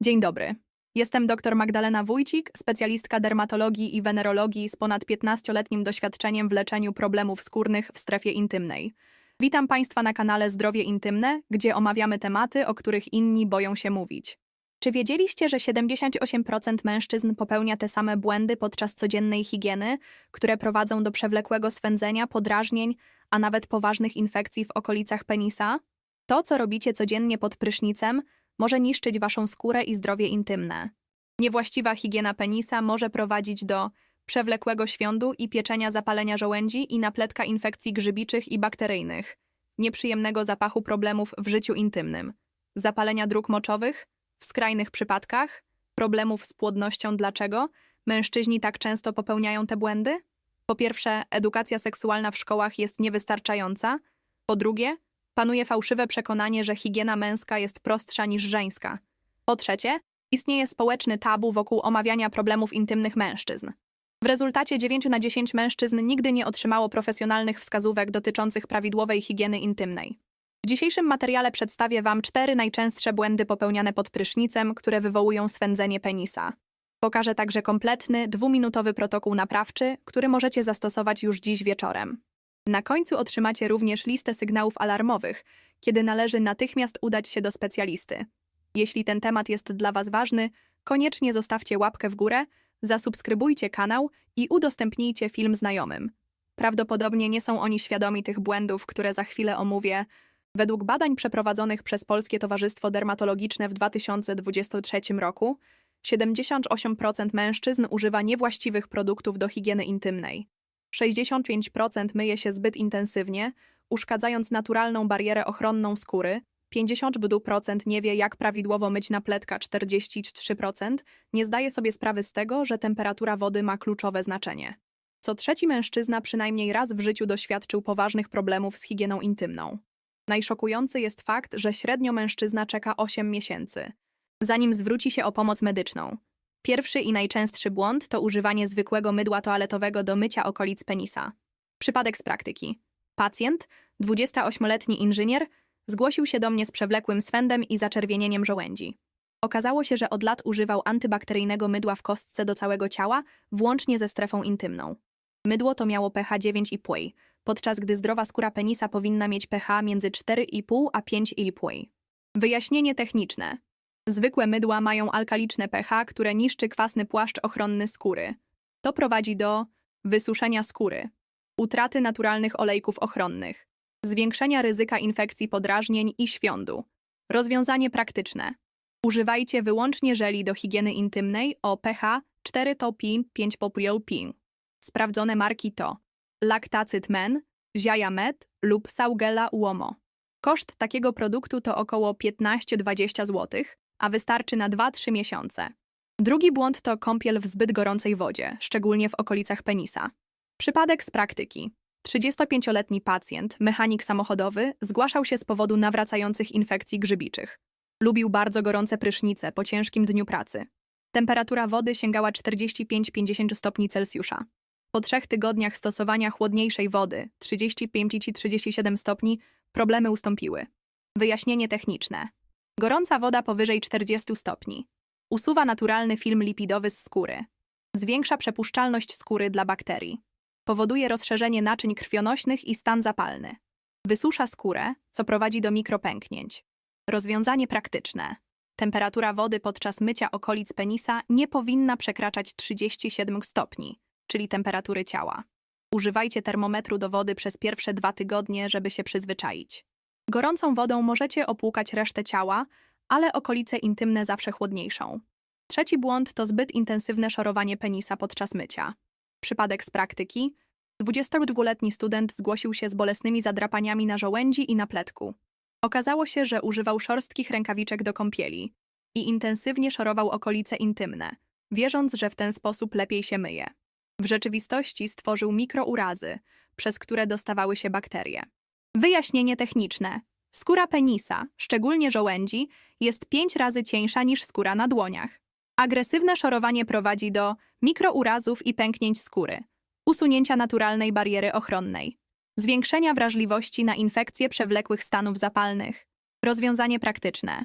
Dzień dobry. Jestem dr Magdalena Wójcik, specjalistka dermatologii i wenerologii z ponad 15-letnim doświadczeniem w leczeniu problemów skórnych w strefie intymnej. Witam Państwa na kanale Zdrowie Intymne, gdzie omawiamy tematy, o których inni boją się mówić. Czy wiedzieliście, że 78% mężczyzn popełnia te same błędy podczas codziennej higieny, które prowadzą do przewlekłego swędzenia, podrażnień, a nawet poważnych infekcji w okolicach penisa? To, co robicie codziennie pod prysznicem, może niszczyć waszą skórę i zdrowie intymne. Niewłaściwa higiena penisa może prowadzić do przewlekłego świądu i pieczenia zapalenia żołędzi i napletka infekcji grzybiczych i bakteryjnych, nieprzyjemnego zapachu problemów w życiu intymnym, zapalenia dróg moczowych, w skrajnych przypadkach, problemów z płodnością. Dlaczego mężczyźni tak często popełniają te błędy? Po pierwsze, edukacja seksualna w szkołach jest niewystarczająca. Po drugie, panuje fałszywe przekonanie, że higiena męska jest prostsza niż żeńska. Po trzecie, istnieje społeczny tabu wokół omawiania problemów intymnych mężczyzn. W rezultacie 9 na 10 mężczyzn nigdy nie otrzymało profesjonalnych wskazówek dotyczących prawidłowej higieny intymnej. W dzisiejszym materiale przedstawię Wam cztery najczęstsze błędy popełniane pod prysznicem, które wywołują swędzenie penisa. Pokażę także kompletny, dwuminutowy protokół naprawczy, który możecie zastosować już dziś wieczorem. Na końcu otrzymacie również listę sygnałów alarmowych, kiedy należy natychmiast udać się do specjalisty. Jeśli ten temat jest dla Was ważny, koniecznie zostawcie łapkę w górę, zasubskrybujcie kanał i udostępnijcie film znajomym. Prawdopodobnie nie są oni świadomi tych błędów, które za chwilę omówię. Według badań przeprowadzonych przez Polskie Towarzystwo Dermatologiczne w 2023 roku, 78% mężczyzn używa niewłaściwych produktów do higieny intymnej. 65% myje się zbyt intensywnie, uszkadzając naturalną barierę ochronną skóry, 50% nie wie, jak prawidłowo myć napletka, 43% nie zdaje sobie sprawy z tego, że temperatura wody ma kluczowe znaczenie. Co trzeci mężczyzna przynajmniej raz w życiu doświadczył poważnych problemów z higieną intymną. Najszokujący jest fakt, że średnio mężczyzna czeka 8 miesięcy, zanim zwróci się o pomoc medyczną. Pierwszy i najczęstszy błąd to używanie zwykłego mydła toaletowego do mycia okolic penisa. Przypadek z praktyki. Pacjent, 28-letni inżynier, zgłosił się do mnie z przewlekłym swędem i zaczerwienieniem żołędzi. Okazało się, że od lat używał antybakteryjnego mydła w kostce do całego ciała, włącznie ze strefą intymną. Mydło to miało pH 9,5, podczas gdy zdrowa skóra penisa powinna mieć pH między 4,5 a 5,5. Wyjaśnienie techniczne. Zwykłe mydła mają alkaliczne pH, które niszczy kwasny płaszcz ochronny skóry. To prowadzi do wysuszenia skóry, utraty naturalnych olejków ochronnych, zwiększenia ryzyka infekcji podrażnień i świądu. Rozwiązanie praktyczne. Używajcie wyłącznie żeli do higieny intymnej o pH 4 to 5 popriolpin. Sprawdzone marki to Lactacyd Men, Ziaja Med lub Saugella Uomo. Koszt takiego produktu to około 15-20 zł, a wystarczy na 2-3 miesiące. Drugi błąd to kąpiel w zbyt gorącej wodzie, szczególnie w okolicach penisa. Przypadek z praktyki. 35-letni pacjent, mechanik samochodowy, zgłaszał się z powodu nawracających infekcji grzybiczych. Lubił bardzo gorące prysznice po ciężkim dniu pracy. Temperatura wody sięgała 45-50 stopni Celsjusza. Po trzech tygodniach stosowania chłodniejszej wody, 35-37 stopni, problemy ustąpiły. Wyjaśnienie techniczne. Gorąca woda powyżej 40 stopni. Usuwa naturalny film lipidowy z skóry. Zwiększa przepuszczalność skóry dla bakterii. Powoduje rozszerzenie naczyń krwionośnych i stan zapalny. Wysusza skórę, co prowadzi do mikropęknięć. Rozwiązanie praktyczne. Temperatura wody podczas mycia okolic penisa nie powinna przekraczać 37 stopni, czyli temperatury ciała. Używajcie termometru do wody przez pierwsze dwa tygodnie, żeby się przyzwyczaić. Gorącą wodą możecie opłukać resztę ciała, ale okolice intymne zawsze chłodniejszą. Trzeci błąd to zbyt intensywne szorowanie penisa podczas mycia. Przypadek z praktyki. 22-letni student zgłosił się z bolesnymi zadrapaniami na żołędzi i na pletku. Okazało się, że używał szorstkich rękawiczek do kąpieli i intensywnie szorował okolice intymne, wierząc, że w ten sposób lepiej się myje. W rzeczywistości stworzył mikrourazy, przez które dostawały się bakterie. Wyjaśnienie techniczne. Skóra penisa, szczególnie żołędzi, jest pięć razy cieńsza niż skóra na dłoniach. Agresywne szorowanie prowadzi do mikrourazów i pęknięć skóry, usunięcia naturalnej bariery ochronnej, zwiększenia wrażliwości na infekcje przewlekłych stanów zapalnych. Rozwiązanie praktyczne.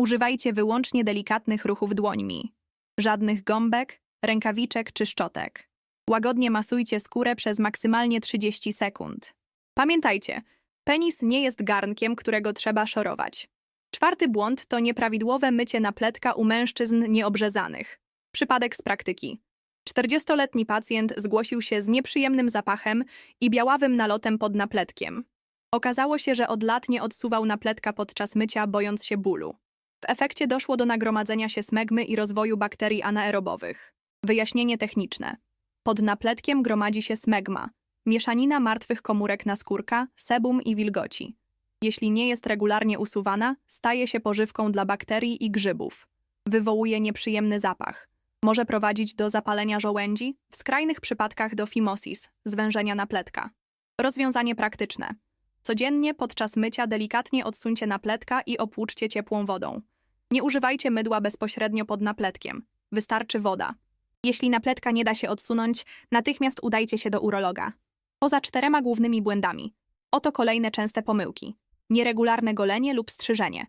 Używajcie wyłącznie delikatnych ruchów dłońmi. Żadnych gąbek, rękawiczek czy szczotek. Łagodnie masujcie skórę przez maksymalnie 30 sekund. Pamiętajcie, penis nie jest garnkiem, którego trzeba szorować. Czwarty błąd to nieprawidłowe mycie napletka u mężczyzn nieobrzezanych. Przypadek z praktyki. 40-letni pacjent zgłosił się z nieprzyjemnym zapachem i białawym nalotem pod napletkiem. Okazało się, że od lat nie odsuwał napletka podczas mycia, bojąc się bólu. W efekcie doszło do nagromadzenia się smegmy i rozwoju bakterii anaerobowych. Wyjaśnienie techniczne. Pod napletkiem gromadzi się smegma, mieszanina martwych komórek naskórka, sebum i wilgoci. Jeśli nie jest regularnie usuwana, staje się pożywką dla bakterii i grzybów. Wywołuje nieprzyjemny zapach. Może prowadzić do zapalenia żołędzi, w skrajnych przypadkach do fimosis, zwężenia napletka. Rozwiązanie praktyczne. Codziennie podczas mycia delikatnie odsuńcie napletka i opłuczcie ciepłą wodą. Nie używajcie mydła bezpośrednio pod napletkiem. Wystarczy woda. Jeśli napletka nie da się odsunąć, natychmiast udajcie się do urologa. Poza czterema głównymi błędami. Oto kolejne częste pomyłki. Nieregularne golenie lub strzyżenie.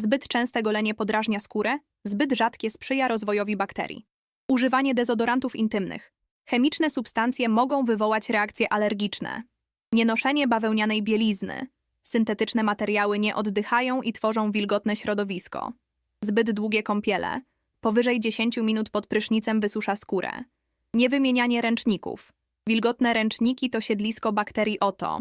Zbyt częste golenie podrażnia skórę, zbyt rzadkie sprzyja rozwojowi bakterii. Używanie dezodorantów intymnych. Chemiczne substancje mogą wywołać reakcje alergiczne. Nienoszenie bawełnianej bielizny. Syntetyczne materiały nie oddychają i tworzą wilgotne środowisko. Zbyt długie kąpiele. Powyżej 10 minut pod prysznicem wysusza skórę. Niewymienianie ręczników. Wilgotne ręczniki to siedlisko bakterii OTO.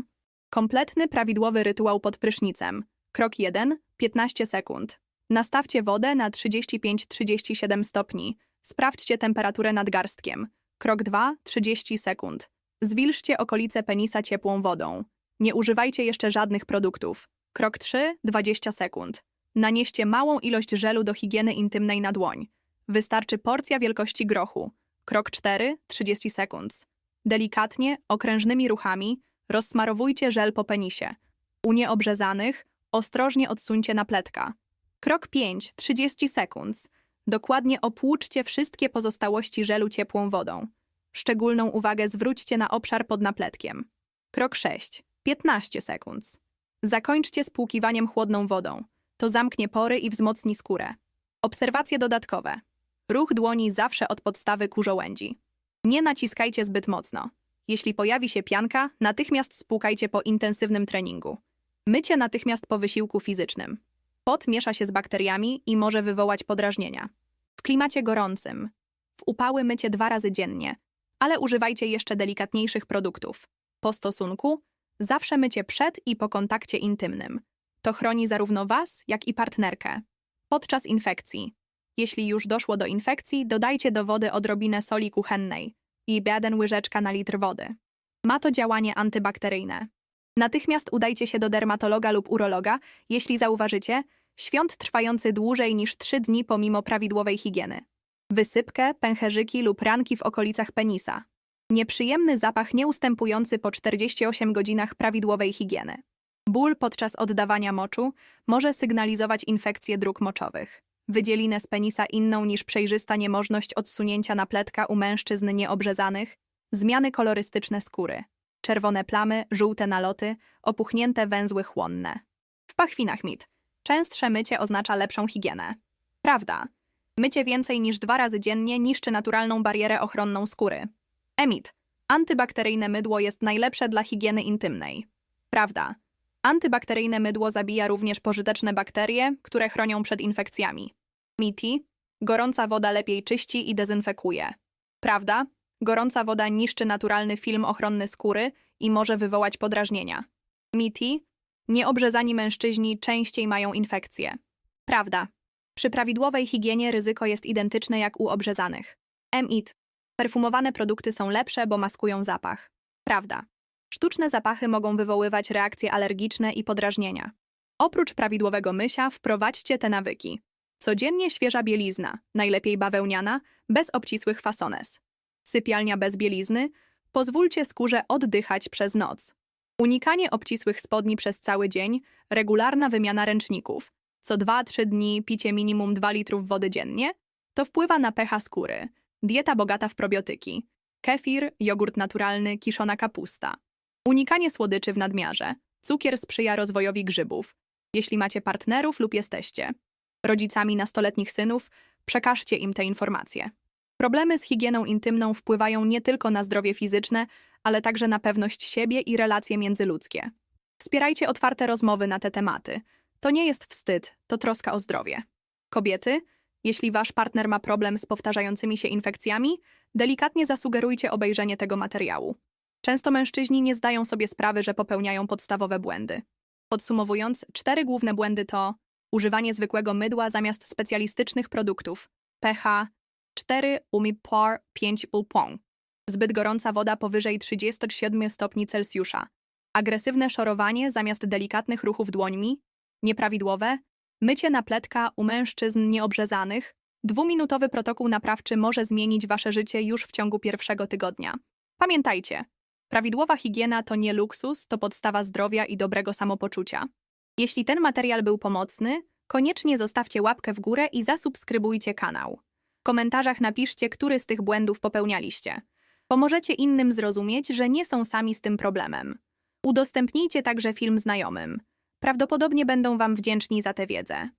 Kompletny, prawidłowy rytuał pod prysznicem. Krok 1. 15 sekund. Nastawcie wodę na 35-37 stopni. Sprawdźcie temperaturę nadgarstkiem. Krok 2. 30 sekund. Zwilżcie okolice penisa ciepłą wodą. Nie używajcie jeszcze żadnych produktów. Krok 3. 20 sekund. Nanieście małą ilość żelu do higieny intymnej na dłoń. Wystarczy porcja wielkości grochu. Krok 4. 30 sekund. Delikatnie, okrężnymi ruchami rozsmarowujcie żel po penisie. U nieobrzezanych ostrożnie odsuńcie napletka. Krok 5. 30 sekund. Dokładnie opłuczcie wszystkie pozostałości żelu ciepłą wodą. Szczególną uwagę zwróćcie na obszar pod napletkiem. Krok 6. 15 sekund. Zakończcie spłukiwaniem chłodną wodą. To zamknie pory i wzmocni skórę. Obserwacje dodatkowe. Ruch dłoni zawsze od podstawy ku żołędzi. Nie naciskajcie zbyt mocno. Jeśli pojawi się pianka, natychmiast spłukajcie po intensywnym treningu. Mycie natychmiast po wysiłku fizycznym. Pot miesza się z bakteriami i może wywołać podrażnienia. W klimacie gorącym. W upały mycie dwa razy dziennie, ale używajcie jeszcze delikatniejszych produktów. Po stosunku, zawsze mycie przed i po kontakcie intymnym. To chroni zarówno Was, jak i partnerkę. Podczas infekcji. Jeśli już doszło do infekcji, dodajcie do wody odrobinę soli kuchennej i jeden łyżeczka na litr wody. Ma to działanie antybakteryjne. Natychmiast udajcie się do dermatologa lub urologa, jeśli zauważycie świąt trwający dłużej niż 3 dni pomimo prawidłowej higieny. Wysypkę, pęcherzyki lub ranki w okolicach penisa. Nieprzyjemny zapach nieustępujący po 48 godzinach prawidłowej higieny. Ból podczas oddawania moczu może sygnalizować infekcję dróg moczowych. Wydzielinę z penisa inną niż przejrzysta niemożność odsunięcia napletka u mężczyzn nieobrzezanych, zmiany kolorystyczne skóry, czerwone plamy, żółte naloty, opuchnięte węzły chłonne. W pachwinach mit. Częstsze mycie oznacza lepszą higienę. Prawda. Mycie więcej niż dwa razy dziennie niszczy naturalną barierę ochronną skóry. Emit. Antybakteryjne mydło jest najlepsze dla higieny intymnej. Prawda. Antybakteryjne mydło zabija również pożyteczne bakterie, które chronią przed infekcjami. Miti. Gorąca woda lepiej czyści i dezynfekuje. Prawda. Gorąca woda niszczy naturalny film ochronny skóry i może wywołać podrażnienia. Miti. Nieobrzezani mężczyźni częściej mają infekcje. Prawda. Przy prawidłowej higienie ryzyko jest identyczne jak u obrzezanych. MIT. Perfumowane produkty są lepsze, bo maskują zapach. Prawda. Sztuczne zapachy mogą wywoływać reakcje alergiczne i podrażnienia. Oprócz prawidłowego mysia wprowadźcie te nawyki. Codziennie świeża bielizna, najlepiej bawełniana, bez obcisłych fasones. Sypialnia bez bielizny. Pozwólcie skórze oddychać przez noc. Unikanie obcisłych spodni przez cały dzień, regularna wymiana ręczników. Co 2-3 dni picie minimum 2 litrów wody dziennie. To wpływa na pH skóry. Dieta bogata w probiotyki. Kefir, jogurt naturalny, kiszona kapusta. Unikanie słodyczy w nadmiarze. Cukier sprzyja rozwojowi grzybów. Jeśli macie partnerów lub jesteście. Rodzicami nastoletnich synów, przekażcie im te informacje. Problemy z higieną intymną wpływają nie tylko na zdrowie fizyczne, ale także na pewność siebie i relacje międzyludzkie. Wspierajcie otwarte rozmowy na te tematy. To nie jest wstyd, to troska o zdrowie. Kobiety, jeśli wasz partner ma problem z powtarzającymi się infekcjami, delikatnie zasugerujcie obejrzenie tego materiału. Często mężczyźni nie zdają sobie sprawy, że popełniają podstawowe błędy. Podsumowując, cztery główne błędy to używanie zwykłego mydła zamiast specjalistycznych produktów, pH 4 umipar 5 ulpong, zbyt gorąca woda powyżej 37 stopni Celsjusza, agresywne szorowanie zamiast delikatnych ruchów dłońmi, nieprawidłowe, mycie napletka u mężczyzn nieobrzezanych, dwuminutowy protokół naprawczy może zmienić wasze życie już w ciągu pierwszego tygodnia. Pamiętajcie, prawidłowa higiena to nie luksus, to podstawa zdrowia i dobrego samopoczucia. Jeśli ten materiał był pomocny, koniecznie zostawcie łapkę w górę i zasubskrybujcie kanał. W komentarzach napiszcie, który z tych błędów popełnialiście. Pomożecie innym zrozumieć, że nie są sami z tym problemem. Udostępnijcie także film znajomym. Prawdopodobnie będą Wam wdzięczni za tę wiedzę.